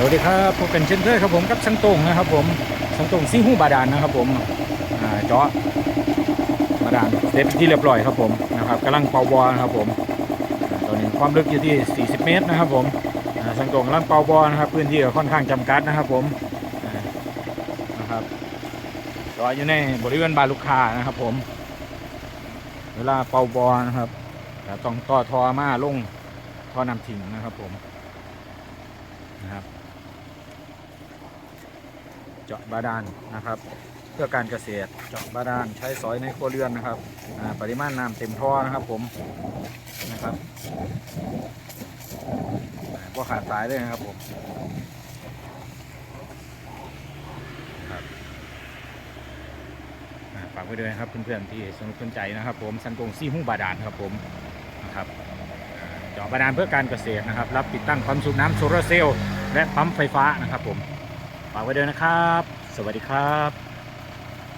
สวัสดีครับพบกันเช่นเคยครับผมกับสังตงนะครับผมสังตงซิ่งหูบาดาลนะครับผมอ่าเจาะบาดาลเสร็จที่เรียบร้อยครับผมนะครับกำลังเป่าบอลนะครับผมตอนนี้ความลึกอยู่ที่ 40 เมตรนะครับผมสังตงกำลังเป่าบอลนะครับพื้นที่ก็ค่อนข้างจำกัดนะครับผมนะครับเจาะอยู่ในบริเวณบาลูกค้านะครับผม เวลาเป่าบอลนะครับต้องต่อทอมาลงท่อนำทิ้งนะครับผมนะครับ เจาะบาดาลนะครับ เพื่อการเกษตรเจาะบาดาลใช้สอยในครัวเรือนนะครับปริมาณน้ำเต็มท่อนะครับผมนะครับพวกขาดสายด้วยนะครับผมฝากไว้ด้วยนะครับเพื่อนๆที่สนุกสนใจนะครับ ผมสันกงซี่หุ้งบาดาลครับผมนะครับเจาะบาดาลเพื่อการเกษตรนะครับ รับติดตั้งความสูบน้ำโซลาร์เซลล์และปั๊มไฟฟ้านะครับผม ฝากไว้ด้วยนะครับ สวัสดีครับ